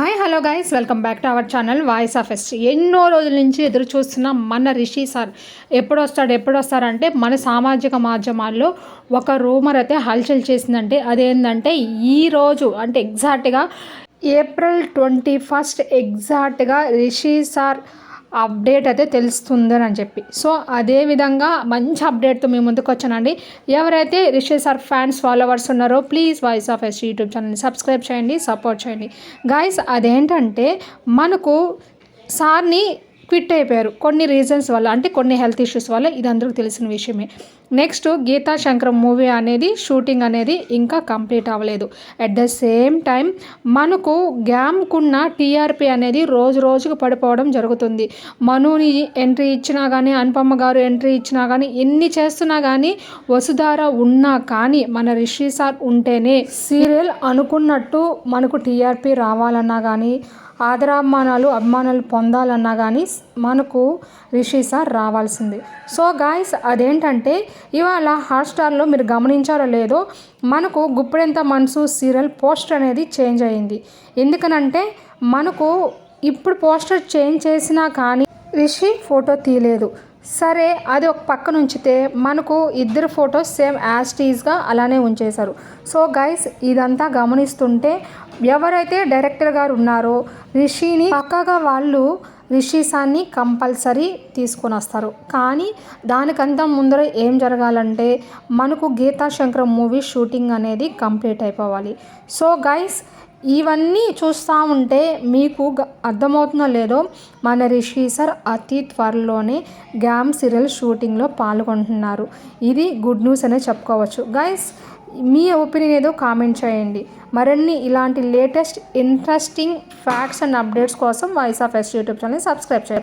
Hi hello guys welcome back to our channel voice of S ఎన్నో రోజుల నుంచి ఎదురు చూస్తున్న మన రిషి సార్ ఎప్పుడు వస్తాడు ఎప్పుడు వస్తారంటే మన సామాజిక మాధ్యమాల్లో ఒక రూమర్ అయితే హల్చల్ చేసిందంటే అదేంటంటే ఈరోజు అంటే ఎగ్జాక్ట్గా ఏప్రిల్ ట్వంటీ ఫస్ట్ ఎగ్జాక్ట్గా రిషి సార్ అప్డేట్ అయితే తెలుస్తుందని అని చెప్పి. సో అదే విధంగా మంచి అప్డేట్తో మేము ముందుకు వచ్చానండి. ఎవరైతే రిషి సార్ ఫ్యాన్స్ ఫాలోవర్స్ ఉన్నారో please voice of S YouTube ఛానల్ని సబ్స్క్రైబ్ చేయండి సపోర్ట్ చేయండి. గాయస్ అదేంటంటే మనకు సార్ని క్విట్ అయిపోయారు. కొన్ని రీజన్స్ వల్ల అంటే కొన్ని హెల్త్ ఇష్యూస్ వల్ల ఇది అందరికీ తెలిసిన విషయమే. నెక్స్ట్ గీతా శంకరం మూవీ అనేది షూటింగ్ అనేది ఇంకా కంప్లీట్ అవ్వలేదు. అట్ ద సేమ్ టైం మనకు గ్యామ్కున్న టీఆర్పీ అనేది రోజు రోజుకు పడిపోవడం జరుగుతుంది. మనుని ఎంట్రీ ఇచ్చినా కానీ అనుపమ్మ గారు ఎంట్రీ ఇచ్చినా కానీ ఎన్ని చేస్తున్నా కానీ వసుధార ఉన్నా కానీ మన రిషి సార్ ఉంటేనే సీరియల్ అనుకున్నట్టు మనకు టీఆర్పీ రావాలన్నా కానీ ఆదరాభిమానాలు అభిమానాలు పొందాలన్నా కానీ మనకు రిషి సార్ రావాల్సింది. సో గాయస్ అదేంటంటే ఇవాళ హాట్స్టార్లో మీరు గమనించారో లేదో మనకు గుప్పెడంత మనసు సీరియల్ పోస్టర్ అనేది చేంజ్ అయింది. ఎందుకనంటే మనకు ఇప్పుడు పోస్టర్ చేంజ్ చేసినా కానీ రిషి ఫోటో తీయలేదు. సరే అది ఒక పక్కన ఉంచితే మనకు ఇద్దరు ఫొటోస్ సేమ్ యాజ్ టీజ్గా అలానే ఉంచేశారు. సో గైస్ ఇదంతా గమనిస్తుంటే ఎవరైతే డైరెక్టర్ గారు ఉన్నారో రిషిని పక్కగా వాళ్ళు రిషిసాన్ని కంపల్సరీ తీసుకొని వస్తారు. కానీ దానికంతా ముందర ఏం జరగాలంటే మనకు గీతా శంకర్ మూవీ షూటింగ్ అనేది కంప్లీట్ అయిపోవాలి. సో గైస్ ఇవన్నీ చూస్తూ ఉంటే మీకు అర్థమవుతుందో లేదో మన రిషి సార్ అతి త్వరలోనే గ్యామ్ సీరియల్ షూటింగ్లో పాల్గొంటున్నారు. ఇది గుడ్ న్యూస్ అనే చెప్పుకోవచ్చు. గైస్ మీ ఒపీనియన్ ఏదో కామెంట్ చేయండి. మరిన్ని ఇలాంటి latest interesting facts and updates కోసం voice of S YouTube channel subscribe చేయండి.